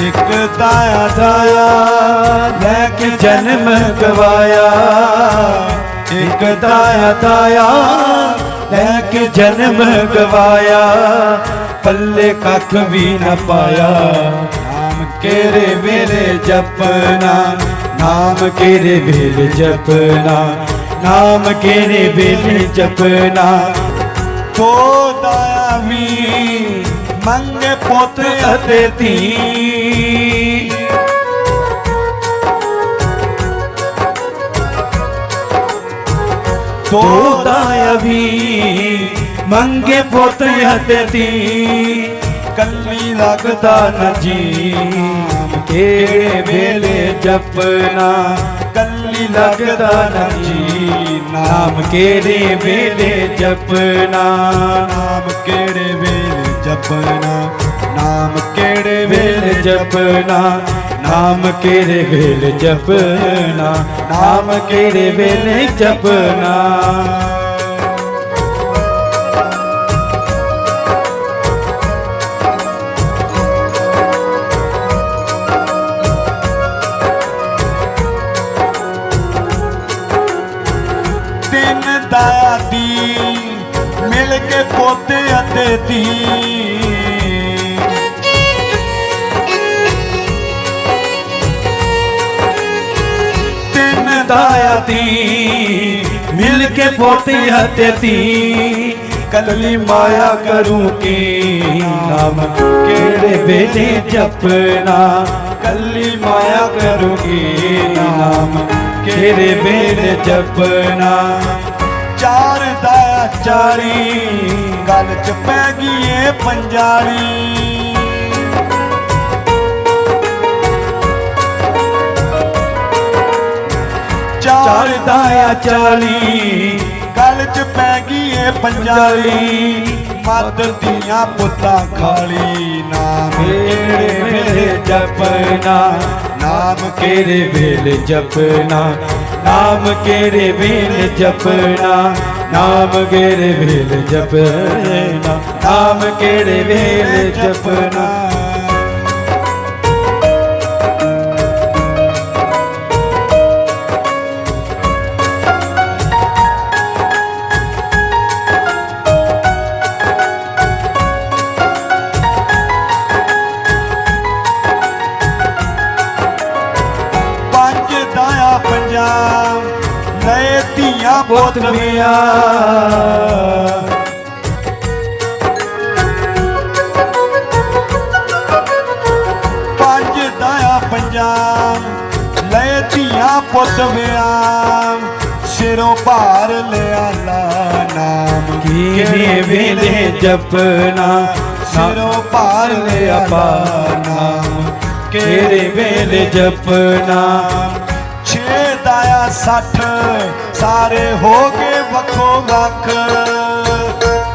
ਇੱਕ ਤਾਇਆ ਦਾਇਆ ਲੈ ਕੇ ਜਨਮ ਗਵਾਇਆ। ਇੱਕ ਤਾਇਆ ਦਾਇਆ ਲੈ ਕੇ ਜਨਮ ਗਵਾਇਆ। ਪੱਲੇ ਕੱਖ ਵੀ ਨਾ ਪਾਇਆ। ਨਾਮ ਕੇਰੇ ਵੇਲੇ ਜਪਣਾ, ਨਾਮ ਕੇਰੇ ਵੇਲੇ ਜਪਣਾ, ਨਾਮ ਕੇਰੇ ਵੇਲੇ ਜਪਨਾ ਤੋ ਦਾਇਆ ਵੀ ਮੰਗੇ ਪੁੱਤ ਅਤੇ ਧੀ। ਤੋ ਦਾਇਆ ਮੰਗੇ ਪੁੱਤ ਅਤੇ ਧੀ। ਕੱਲੀ ਲੱਗਦਾ ਨਾ ਜੀ ਕਿਹੜੇ ਵੇਲੇ ਜਪਣਾ। ਕੱਲੀ ਲੱਗਦਾ ਨਾ ਜੀ ਨਾਮ ਕਿਹੜੇ ਵੇਲੇ ਜਪਣਾ। ਨਾਮ ਕਿਹੜੇ ਵੇਲੇ ਜਪਣਾ ਨਾਮ ਕਿਹੜੇ ਵੇਲੇ ਜਪਣਾ ਨਾਮ ਕਿਹੜੇ ਵੇਲੇ ਜਪਣਾ ਨਾਮ ਕਿਹੜੇ ਵੇਲੇ ਜਪਣਾ। ਤਿੰਨ ਦਾਦੀ ਮਿਲ ਕੇ ਪੋਤੇ ਅਤੇ ਧੀ ਕੱਲੀ ਮਾਇਆ ਕਰੂੰ ਕੀ ਨਾਮ, ਕਿਹੜੇ ਵੇਲੇ ਜਪਣਾ? ਕੱਲੀ ਮਾਇਆ ਕਰੂੰਗੀ ਨਾਮ, ਕਿਹੜੇ ਵੇਲੇ ਜਪਣਾ? ਚਾਰ ਦਾ ਚਾਰੀ, ਗੱਲ ਚ ਪੈ ਗਈ ਏ ਪੰਜਾਲੀ। ਚਾਰ ਦਾਇਆ ਚਾਲੀ, ਗੱਲ ਚ ਪੈ ਗਈ ਏ ਪੰਜਾਲੀ। ਮੱਦ ਦੀਆਂ ਪੁੱਤਾਂ ਖਾਲੀ ਨਾਮ ਕਿਹੜੇ ਵੇਲੇ ਜਪਨਾ ਨਾਮ ਕਿਹੜੇ ਵੇਲੇ ਜਪਨਾ ਨਾਮ ਕਿਹੜੇ ਵੇਲੇ ਜਪਨਾ ਨਾਮ ਕਿਹੜੇ ਵੇਲੇ ਜਪਨਾ ਨਾਮ ਕਿਹੜੇ ਵੇਲੇ ਜਪਨਾ ਧੀਆਂ ਪੁੱਤ ਵਿਆ ਪੰਜ ਦਾਇਆ ਪੰਜਾਬ ਲਏ ਧੀਆਂ ਪੁੱਤ ਵਿਆ ਸਿਰੋਂ ਭਾਰ ਲਿਆ ਲਾ ਨਾਮ। ਕਿਹੜੇ ਵੇਲੇ ਜਪਨਾ ਸਿਰੋਂ ਭਾਰ ਲਿਆ ਪਾ ਨਾਮ। ਕਿਹੜੇ ਵੇਲੇ ਜਪਨਾ ਦਾਇਆ 60 ਸਾਰੇ ਹੋ ਗਏ ਵੱਖੋ ਵੱਖ।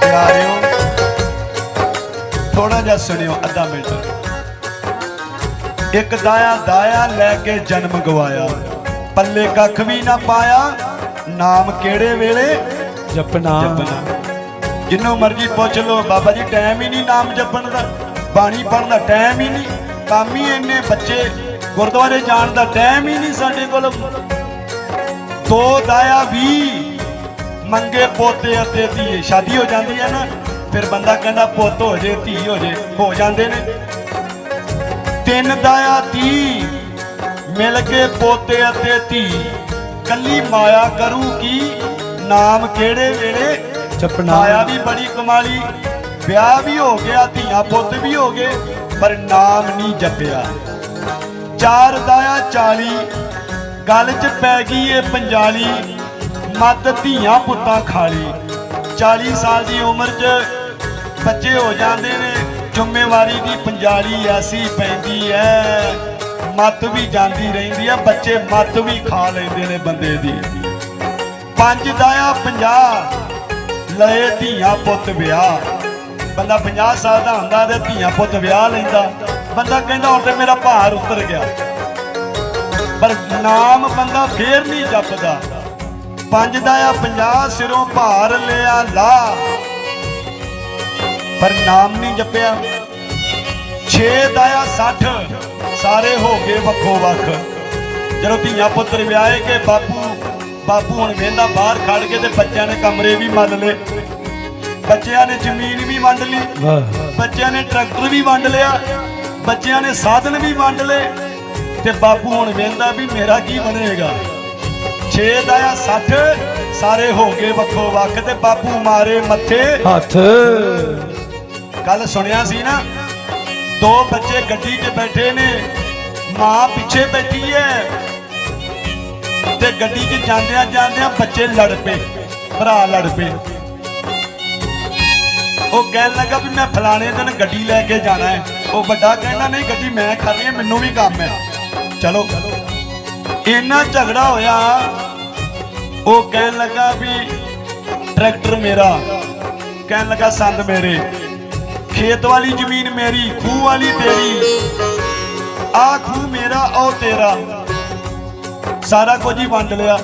ਪਿਆਰਿਓ ਥੋੜਾ ਜਿਹਾ ਸੁਣਿਓ ਅੱਧਾ ਮਿੰਟ। ਇੱਕ ਦਾਇਆ ਦਾਇਆ ਲੈ ਕੇ ਜਨਮ ਗਵਾਇਆ। ਪੱਲੇ ਕੱਖ ਵੀ ਨਾ ਪਾਇਆ ਨਾਮ ਕਿਹੜੇ ਵੇਲੇ? ਜਪਨਾ ਜਪਨਾ ਜਿੰਨੂੰ ਮਰਜ਼ੀ ਪੁੱਛ ਲੋ ਬਾਬਾ ਜੀ ਟਾਈਮ ਹੀ ਨਹੀਂ ਨਾਮ ਜਪਣ ਦਾ ਬਾਣੀ ਪੜਨ ਦਾ ਟਾਈਮ ਹੀ ਨਹੀਂ। ਕੰਮ ਹੀ ਇੰਨੇ ਬੱਚੇ ਗੁਰਦੁਆਰੇ ਜਾਣ ਦਾ ਟਾਈਮ ਹੀ ਨਹੀਂ ਸਾਡੇ ਕੋਲ। ਦੋ ਦਾਇਆ ਵੀ ਮੰਗੇ ਪੋਤੇ ਅਤੇ ਧੀਏ ਸ਼ਾਦੀ ਹੋ ਜਾਂਦੀ ਹੈ ਨਾ ਫਿਰ ਬੰਦਾ ਕਹਿੰਦਾ ਪੁੱਤ ਹੋ ਜੇ ਧੀ ਹੋ ਜੇ। ਹੋ ਜਾਂਦੇ ਨੇ। ਤਿੰਨ ਦਾਇਆ ਧੀ ਮਿਲ ਕੇ ਪੋਤੇ ਅਤੇ ਧੀ। ਕੱਲੀ ਮਾਇਆ ਕਰੂ ਕੀ? ਨਾਮ ਕਿਹੜੇ ਵੇਲੇ? ਜਪਨਾ ਮਾਇਆ ਵੀ ਬੜੀ ਕਮਾਲੀ। ਵਿਆਹ ਵੀ ਹੋ ਗਿਆ ਧੀਆਂ ਪੁੱਤ ਵੀ ਹੋ ਗਏ ਪਰ ਨਾਮ ਨਹੀਂ ਜਪਿਆ। ਚਾਰ ਦਾਇਆ 40 ਗੱਲ 'ਚ ਪੈ ਗਈ ਏ ਪੰਜਾਲੀ, ਮੱਤ ਧੀਆਂ ਪੁੱਤਾਂ ਖਾਲੀ। 40 ਸਾਲ ਦੀ ਉਮਰ 'ਚ ਬੱਚੇ ਹੋ ਜਾਂਦੇ ਨੇ, ਜ਼ਿੰਮੇਵਾਰੀ ਦੀ ਪੰਜਾਲੀ ਐਸੀ ਪੈਂਦੀ ਐ। ਮੱਤ ਵੀ ਜਾਂਦੀ ਰਹਿੰਦੀ ਐ, ਬੱਚੇ ਮੱਤ ਵੀ ਖਾ ਲੈਂਦੇ ਨੇ ਬੰਦੇ ਦੀ। ਪੰਜ ਦਾਇਆ 50 ਲਏ ਧੀਆਂ ਪੁੱਤ ਵਿਆਹ। ਬੰਦਾ 50 ਸਾਲ ਦਾ ਹੁੰਦਾ ਤੇ ਧੀਆਂ ਪੁੱਤ ਵਿਆਹ ਲੈਂਦਾ। ਬੰਦਾ ਕਹਿੰਦਾ ਹੁਣ ਤੇ ਮੇਰਾ ਭਾਰ ਉਤਰ ਗਿਆ। ਪਰ ਨਾਮ ਬੰਦਾ ਫੇਰ ਨਹੀਂ ਜਪਦਾ। ਪੰਜ ਦਾ ਆ 50 ਸਿਰੋਂ ਭਾਰ ਲਿਆ ਲਾ। ਪਰ ਨਾਮ ਨਹੀਂ ਜਪਿਆ। 6 ਦਾਇਆ 60 ਸਾਰੇ ਹੋ ਗਏ ਵੱਖੋ ਵੱਖ। ਜਦੋਂ ਧੀਆਂ ਪੁੱਤਰ ਵਿਆਹੇ ਕੇ ਬਾਪੂ ਬਾਪੂ ਹੁਣ ਵੇਂਦਾ ਬਾਹਰ ਖੜ ਕੇ ਤੇ ਬੱਚਿਆਂ ਨੇ ਕਮਰੇ ਵੀ ਮੰਨ ਲਏ। ਬੱਚਿਆਂ ਨੇ ਜ਼ਮੀਨ ਵੀ ਵੰਡ ਲਈ। ਵਾਹ। ਬੱਚਿਆਂ ਨੇ ਟਰੈਕਟਰ ਵੀ ਵੰਡ ਲਿਆ। ਬੱਚਿਆਂ ਨੇ ਸਾਧਨ ਵੀ ਵੰਡ ਲਏ। ਤੇ ਬਾਪੂ ਹੁਣ ਵੇਂਦਾ ਵੀ ਮੇਰਾ ਕੀ ਬਣੇਗਾ। 6 ਦਾਇਆ 60 ਸਾਰੇ ਹੋ ਗਏ ਵੱਖੋ ਵੱਖ ਤੇ ਬਾਪੂ ਮਾਰੇ ਮੱਥੇ। ਹੱਥ। ਕੱਲ ਸੁਣਿਆ ਸੀ ਨਾ ਦੋ ਬੱਚੇ ਗੱਡੀ 'ਚ ਬੈਠੇ ਨੇ ਮਾਂ ਪਿੱਛੇ ਬੈਠੀ ਹੈ ਤੇ ਗੱਡੀ 'ਚ ਜਾਂਦਿਆਂ ਜਾਂਦਿਆਂ ਬੱਚੇ ਲੜ ਪਏ ਭਰਾ ਲੜ ਪਏ। ਉਹ ਕਹਿਣ ਲੱਗਾ ਵੀ ਮੈਂ ਫਲਾਣੇ ਦਿਨ ਗੱਡੀ ਲੈ ਕੇ ਜਾਣਾ ਹੈ ਉਹ ਵੱਡਾ ਕਹਿੰਦਾ ਨਹੀਂ ਗੱਡੀ ਮੈਂ ਖਾਣੀ ਹੈ ਮੈਨੂੰ ਵੀ ਕੰਮ ਹੈ ਚਲੋ। ਇੰਨਾ ਝਗੜਾ ਹੋਇਆ, ਉਹ ਕਹਿਣ ਲੱਗਾ ਵੀ ਟਰੈਕਟਰ ਮੇਰਾ। ਕਹਿਣ ਲੱਗਾ, ਸੰਦ ਮੇਰੇ। ਖੇਤ ਵਾਲੀ ਜ਼ਮੀਨ ਮੇਰੀ, ਖੂਹ ਵਾਲੀ ਤੇਰੀ। ਆ ਖੂਹ ਮੇਰਾ, ਉਹ ਤੇਰਾ। ਸਾਰਾ ਕੁਝ ਹੀ ਵੰਡ ਲਿਆ।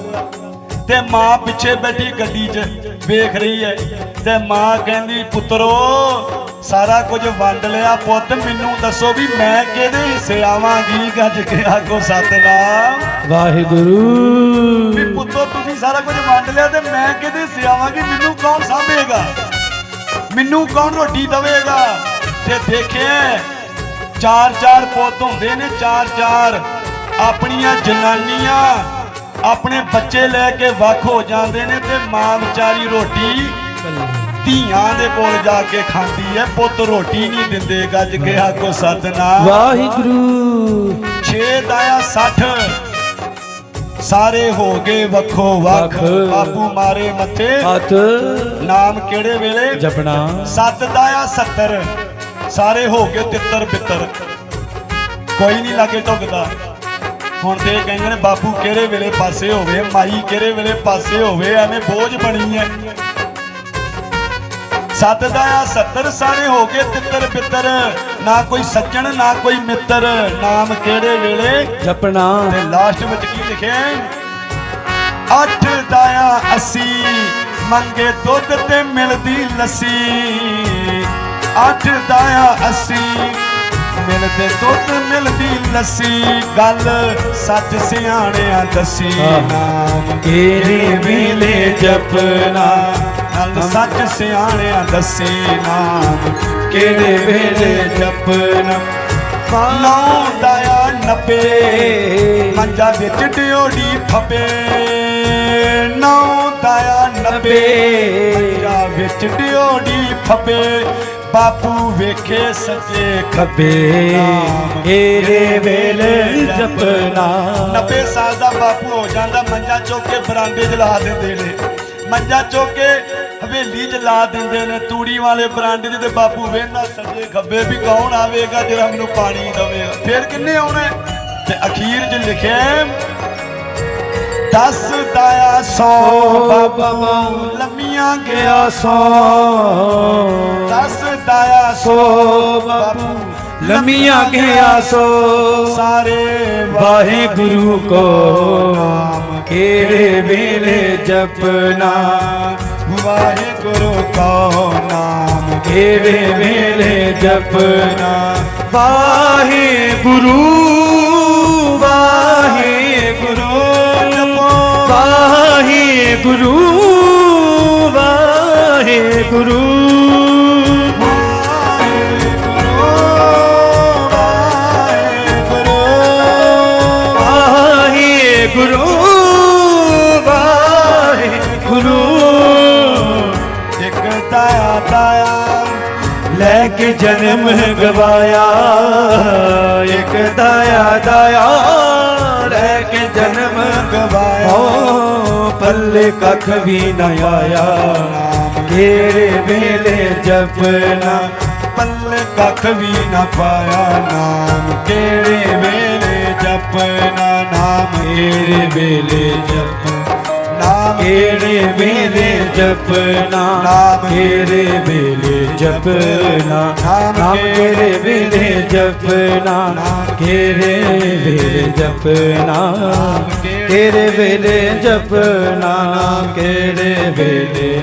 ਤੇ ਮਾਂ ਪਿੱਛੇ ਬੈਠੀ ਗੱਡੀ 'ਚ ਵੇਖ ਰਹੀ ਹੈ। ਤੇ ਮਾਂ ਕਹਿੰਦੀ, ਪੁੱਤਰੋ ਸਾਰਾ ਕੁਝ ਵੰਡ ਲਿਆ ਪੁੱਤ ਮੈਨੂੰ ਦੱਸੋ ਵੀ ਮੈਂ ਕਿਹਦੇ ਹਿੱਸੇ ਆਵਾਂਗੀ? ਗੱਜ ਕੇ ਆਗੋ ਸਤਨਾਮ। ਵੀ ਵਾਹਿਗੁਰੂ ਪੁੱਤੋ ਤੁਸੀਂ ਸਾਰਾ ਕੁਝ ਵੰਡ ਲਿਆ ਤੇ ਮੈਂ ਕਿਹਦੇ ਹਿੱਸੇ ਆਵਾਂਗੀ? ਮੈਨੂੰ ਕੌਣ ਸਾਂਭੇਗਾ? ਮੈਨੂੰ ਕੌਣ ਰੋਟੀ ਦਵੇਗਾ? ਤੇ ਦੇਖਿਆ ਚਾਰ ਚਾਰ ਪੁੱਤ ਹੁੰਦੇ ਨੇ ਚਾਰ ਚਾਰ ਆਪਣੀਆਂ ਜਨਾਨੀਆਂ ਆਪਣੇ ਬੱਚੇ ਲੈ ਕੇ ਵੱਖ ਹੋ ਜਾਂਦੇ ਨੇ ਤੇ ਮਾਂ ਵਿਚਾਰੀ ਰੋਟੀ ਧੀਆਂ ਦੇ ਕੋਲ ਜਾ ਕੇ ਖਾਂਦੀ ਹੈ ਪੁੱਤ ਰੋਟੀ ਨਹੀਂ ਦਿੰਦੇ ਗੱਜ ਕੇ ਆਖੋ ਸਤਨਾਮ। ਵਾਹਿਗੁਰੂ। 6 ਦਾਇਆ 60 ਸਾਰੇ ਹੋ ਗਏ ਵੱਖੋ ਵੱਖ। ਬਾਪੂ ਮਾਰੇ ਮੱਥੇ। ਹੱਥ। ਨਾਮ ਕਿਹੜੇ ਵੇਲੇ? ਜਪਣਾ। ਸੱਤ ਦਾਇਆ 70 ਸਾਰੇ ਹੋ ਗਏ ਤਿੱਤਰ ਬਿੱਤਰ ਕੋਈ ਨਹੀਂ ਲਾਗੇ ਢੁਕਦਾ। ਹੁਣ ਤੇ ਕਹਿੰਦੇ ਨੇ ਬਾਪੂ ਕਿਹੜੇ ਵੇਲੇ ਪਾਸੇ ਹੋਵੇ ਮਾਈ ਕਿਹੜੇ ਵੇਲੇ ਪਾਸੇ ਹੋਵੇ ਐਵੇਂ ਬੋਝ ਬਣੀ ਹੈ ਸੱਤ ਦਾਇਆ 70 ਸਾਰੇ ਹੋ ਗਏ ਤਿੱਤਰ ਬਿੱਤਰ ਨਾ ਕੋਈ ਸੱਜਣ ਨਾ ਕੋਈ ਮਿੱਤਰ। ਨਾਮ ਕਿਹੜੇ ਵੇਲੇ? ਜਪਣਾ। ਤੇ ਲਾਸਟ ਵਿੱਚ ਕੀ ਲਿਖਿਆ ਅੱਠ ਦਾਇਆ 80 ਮੰਗੇ ਦੁੱਧ ਤੇ ਮਿਲਦੀ ਲੱਸੀ। ਅੱਠ ਦਾਇਆ 80 ਮਿਲਦੇ ਦੁੱਧ ਮਿਲਦੀ ਲੱਸੀ। ਗੱਲ ਸੱਚ ਸਿਆਣਿਆਂ ਦੱਸੀ। ਨਾਮ ਕਿਹੜੇ ਵੇਲੇ ਜਪਣਾ। ਗੱਲ ਸੱਚ ਸਿਆਣਿਆਂ ਦੱਸੀ ਨਾਮ, ਕਿਹੜੇ ਵੇਲੇ ਜਪਣਾ? ਨੌ ਦਾਇਆ 90 ਮੰਜਾ ਵਿੱਚ ਡਿਓੜੀ ਫਪੇ। ਨੌ ਦਾਇਆ 90 ਮੰਜਾ ਵਿੱਚ ਡਿਓੜੀ ਫਪੇ। ਬਾਪੂ ਵੇਖੇ ਸੱਜੇ ਖੱਬੇ, ਕਿਹੜੇ ਵੇਲੇ ਜਪਣਾ? 90 ਸਾਲ ਦਾ ਬਾਪੂ ਹੋ ਜਾਂਦਾ, ਮੰਜਾ ਚੁੱਕ ਕੇ ਬਰਾਂਡੇ 'ਚ ਲਾ ਦਿੰਦੇ ਨੇ। ਮੰਜਾ ਚੁੱਕ ਹਵੇਲੀ 'ਚ ਲਾ ਦਿੰਦੇ ਨੇ, ਤੂੜੀ ਵਾਲੇ ਬਰਾਂਡੇ 'ਚ ਤੇ ਬਾਪੂ ਵੇਖਦਾ ਸੱਜੇ ਖੱਬੇ ਵੀ ਕੌਣ ਆਵੇਗਾ ਜਿਹੜਾ ਮੈਨੂੰ ਪਾਣੀ ਦੇਵੇਗਾ? ਫਿਰ ਕਿੰਨੇ ਆਉਣਾ? ਤੇ ਅਖੀਰ 'ਚ ਲਿਖਿਆ ਦਸ ਦਾਇਆ ਸੌ ਬਾਬਾ ਲੰਮੀਆਂ ਗਿਆ ਗਿਆ ਦਸ ਦਾਇਆ ਸੌ ਬਾਬੂ ਲੰਮੀਆਂ ਗਿਆ ਸੋ। ਸਾਰੇ ਵਾਹਿਗੁਰੂ ਕੋ ਕਿਹੜੇ ਵੇਲੇ ਜਪਣਾ? ਵਾਹਿਗੁਰੂ ਕੋ ਨਾਮ ਕਿਹੜੇ ਵੇਲੇ ਜਪਣਾ। ਵਾਹਿਗੁਰੂ ਵਾਹਿਗੁਰੂ ਵਾਹਿਗੁਰੂ ਵਾਹਿਗੁਰੂ। ਗੁਰੂ ਜਨਮ ਗਵਾਇਆ, ਇੱਕ ਦਾਇਆ ਦਾਇਆ ਲੈ ਕੇ ਜਨਮ ਗਵਾਇਆ। ਓ ਪੱਲੇ ਕੱਖ ਵੀ ਨਾ ਆਇਆ ਕਿਹੜੇ ਵੇਲੇ ਜਪਨਾ ਪੱਲੇ ਕੱਖ ਵੀ ਨਾ ਪਾਇਆ। ਨਾਮ ਕਿਹੜੇ ਵੇਲੇ ਜਪਨਾ ਨਾਮ ਕਿਹੜੇ ਵੇਲੇ ਜਪ ਨਾਮ ਕਿਹੜੇ ਵੇਲੇ ਜਪਨਾ ਨਾਮ ਕਿਹੜੇ ਵੇਲੇ ਜਪਨਾ ਨਾਮ ਕਿਹੜੇ ਵੇਲੇ ਜਪਨਾ ਕਿਹੜੇ ਵੇਲੇ ਜਪਨਾ ਕਿਹੜੇ ਵੇਲੇ ਜਪਨਾ ਕਿਹੜੇ ਵੇਲੇ